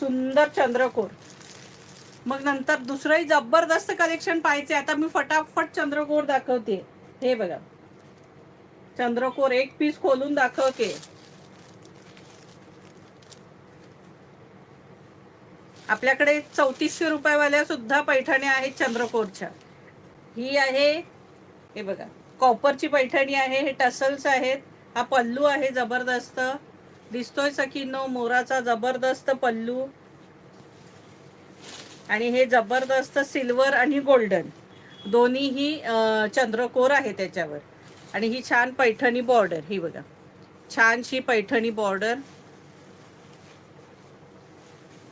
सुंदर चंद्रकोर. मग नंतर दुसरंही जबरदस्त कलेक्शन पाहायचे आता मी फटाफट चंद्रकोर दाखवते. हे बघा. चंद्रकोर एक पीस खोलून दाखवते. आपल्याकडे चौतीसशे रुपयावाल्या सुद्धा पैठणी आहेत चंद्रकोरच्या. ही आहे हे बघा. कॉपरची पैठणी आहे हे टसल्स आहेत. हा पल्लू आहे जबरदस्त. दिसतोय सखीनो मोराचा जबरदस्त पल्लू. आणि हे जबरदस्त सिल्वर आणि गोल्डन. दोन्हीही चंद्रकोर आहे त्याच्यावर. आणि ही छान पैठणी बॉर्डर ही बघा. छानशी पैठणी बॉर्डर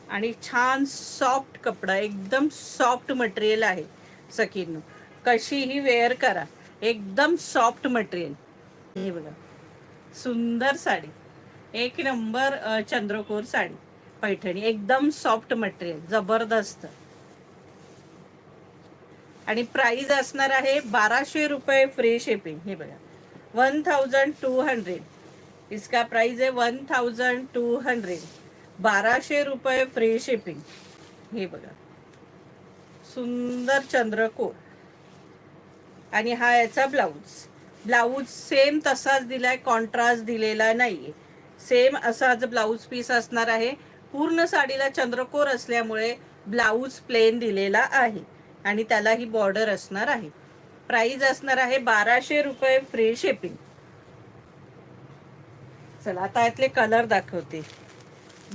आणि छान सॉफ्ट कपडा एकदम सॉफ्ट मटेरियल आहे सकीन कशीही वेअर करा. एकदम सॉफ्ट मटेरियल हे बघा. सुंदर साडी. एक नंबर चंद्रकोर साडी पैठणी एकदम सॉफ्ट मटेरियल जबरदस्त. आणि प्राइस असणार आहे बाराशे रुपये फ्री शिपिंग हे बघा वन थाउजंड टू हंड्रेड इसका प्राइस आहे वन थाउजंड टू हंड्रेड बाराशे रुपये फ्री शिपिंग हे बघा सुंदर चंद्रकोर. आणि हा याचा ब्लाऊज ब्लाऊज सेम तसाच दिलाय कॉन्ट्रास्ट दिलेला नाहीये. सेम असाच ब्लाऊज पीस असणार आहे. पूर्ण साडीला चंद्रकोर असल्यामुळे ब्लाऊज प्लेन दिलेला आहे. आणि त्याला ही बॉर्डर असणार आहे. प्राइस असणार आहे बाराशे रुपये फ्री शिपिंग चला आता यातले कलर दाखवते.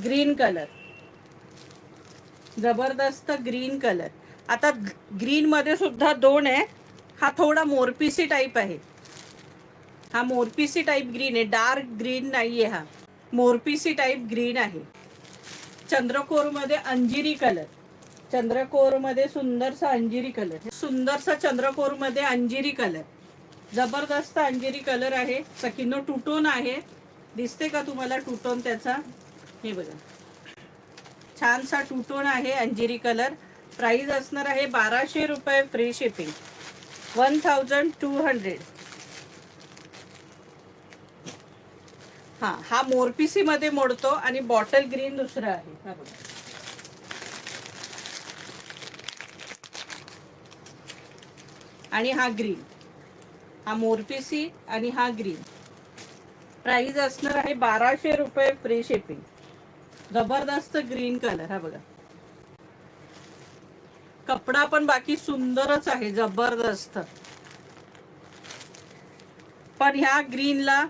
ग्रीन कलर जबरदस्त ग्रीन कलर आता ग्रीन मध्ये सुद्धा दोन आहे. हा थोडा मोरपीसी टाईप आहे. हा मोरपीसी टाईप ग्रीन आहे. डार्क ग्रीन नाहीये हा. मोरपीसी टाईप ग्रीन आहे. चंद्रकोरमध्ये अंजिरी कलर चंद्रकोरमध्ये सुंदरसा अंजिरी कलर सुंदरसा चंद्रकोरमध्ये अंजिरी कलर जबरदस्त अंजिरी कलर आहे. सकिनो टुटोन आहे. दिसते का तुम्हाला टुटोन त्याचा? हे बघा. छानसा टुटोन आहे अंजिरी कलर प्राईज असणार आहे बाराशे रुपये free shipping one thousand two hundred हा. हा मोरपीसी मध्ये मोडतो आणि बॉटल ग्रीन दुसरा आहे. हा बघा. आणि हा ग्रीन. हा मोरपिसी आणि हा ग्रीन. प्राइस असणार आहे बाराशे रुपये फ्री शिपिंग. जबरदस्त ग्रीन कलर. हा बघा. कपडा पण बाकी सुंदरच आहे जबरदस्त. पण ह्या ग्रीनला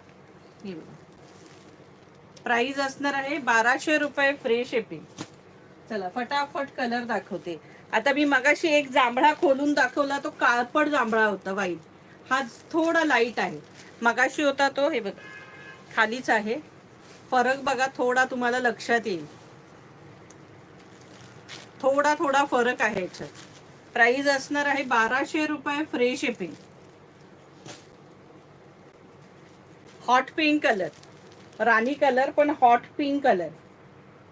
प्राइस असणार आहे बाराशे रुपये फ्री शिपिंग चला फटाफट कलर दाखवते. आता मी मगाशी एक जांभळा खोलून दाखवला तो काळपट जांभळा होता वाईट हा थोडा लाइट आहे. मगाशी होता तो हे बघा खालीच आहे. फरक बघा थोडा तुम्हाला लक्षात येईल. थोडा थोडा फरक आहे याच्यात. प्राइस असणार आहे बाराशे रुपये free shipping hot pink colour राणी कलर पण हॉट पिंक कलर.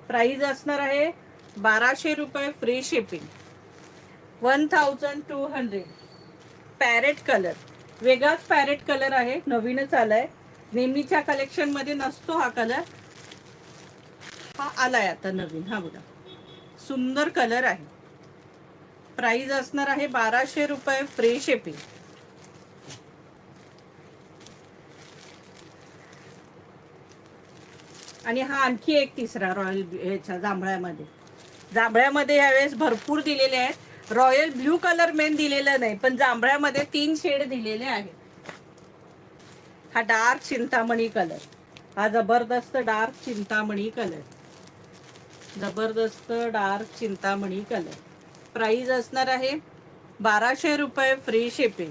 प्राइस असणार आहे बाराशे रुपये free shipping. One thousand two hundred. Parrot colour. वेगळाच पॅरेट कलर आहे नवीनच आलाय. नेहमीच्या कलेक्शनमध्ये नसतो हा कलर. हा आलाय आता नवीन हा बघा. सुंदर कलर आहे. प्राइस असणार आहे बाराशे रुपये फ्री शिपिंग. आणि हा आणखी एक तिसरा रॉयल ह्याच्या जांभळ्यामध्ये. जांभळ्यामध्ये यावेळेस भरपूर दिलेले आहेत. रॉयल ब्ल्यू कलर मेन दिलेला नाही पण जांभळ्यामध्ये तीन शेड दिलेले आहेत. हा डार्क चिंतामणी कलर. हा जबरदस्त डार्क चिंतामणी कलर. जबरदस्त डार्क चिंतामणी कलर. प्राईज असणार आहे बाराशे रुपये फ्री शिपिंग.